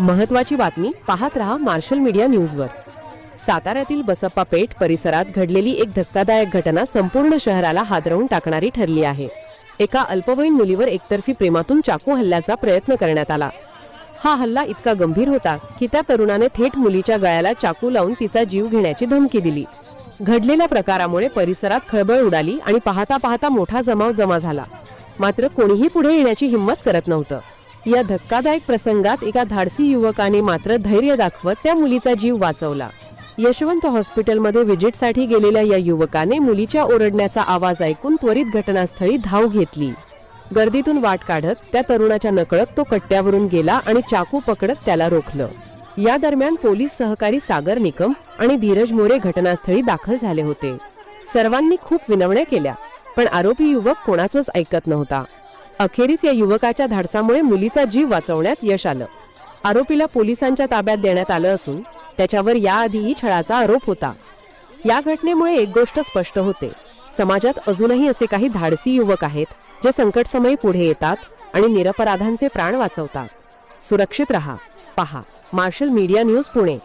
महत्वाची बातमी पाहत रहा मार्शल मीडिया न्यूजवर. साताऱ्यातील बसप्पा पेठ परिसरात घडलेली एक धक्कादायक घटना संपूर्ण शहराला हादरवून टाकणारी ठरली आहे. एका अल्पवयीन मुलीवर एकतर्फी प्रेमातून चाकू हल्ल्याचा प्रयत्न करण्यात आला. हा हल्ला इतका गंभीर होता की त्या तरुणाने थेट मुलीच्या गळ्याला चाकू लावून तिचा जीव घेण्याची धमकी दिली. घडलेल्या प्रकारामुळे परिसरात खळबळ उडाली आणि पाहता पाहता मोठा जमाव जमा झाला. मात्र कोणीही पुढे येण्याची हिंमत करत नव्हतं. या धक्कादायक प्रसंगात एका धाडसी युवकाने मात्र धैर्य दाखवत त्या मुलीचा जीव वाचवला. यशवंत हॉस्पिटलमध्ये व्हिजिटसाठी गेलेल्या या युवकाने मुलीच्या ओरडण्याचा आवाज ऐकून त्वरित घटनास्थळी धाव घेतली. गर्दीतून वाट काढत त्या तरुणाच्या नकळत तो कट्ट्यावरून गेला आणि चाकू पकडत त्याला रोखलं. या दरम्यान पोलीस सहकारी सागर निकम आणि धीरज मोरे घटनास्थळी दाखल झाले होते. सर्वांनी खूप विनवण्या केल्या पण आरोपी युवक कोणाचंच ऐकत नव्हता. अखेरीस या युवकाच्या धाडसामुळे मुलीचा जीव वाचवण्यात यश आलं. आरोपीला पोलिसांच्या ताब्यात देण्यात आलं असून त्याच्यावर याआधीही छळाचा आरोप होता. या घटनेमुळे एक गोष्ट स्पष्ट होते. समाजात अजूनही असे काही धाडसी युवक आहेत जे संकटसमयी पुढे येतात आणि निरपराधांचे प्राण वाचवतात. सुरक्षित रहा. पहा. Marshal media news Pune.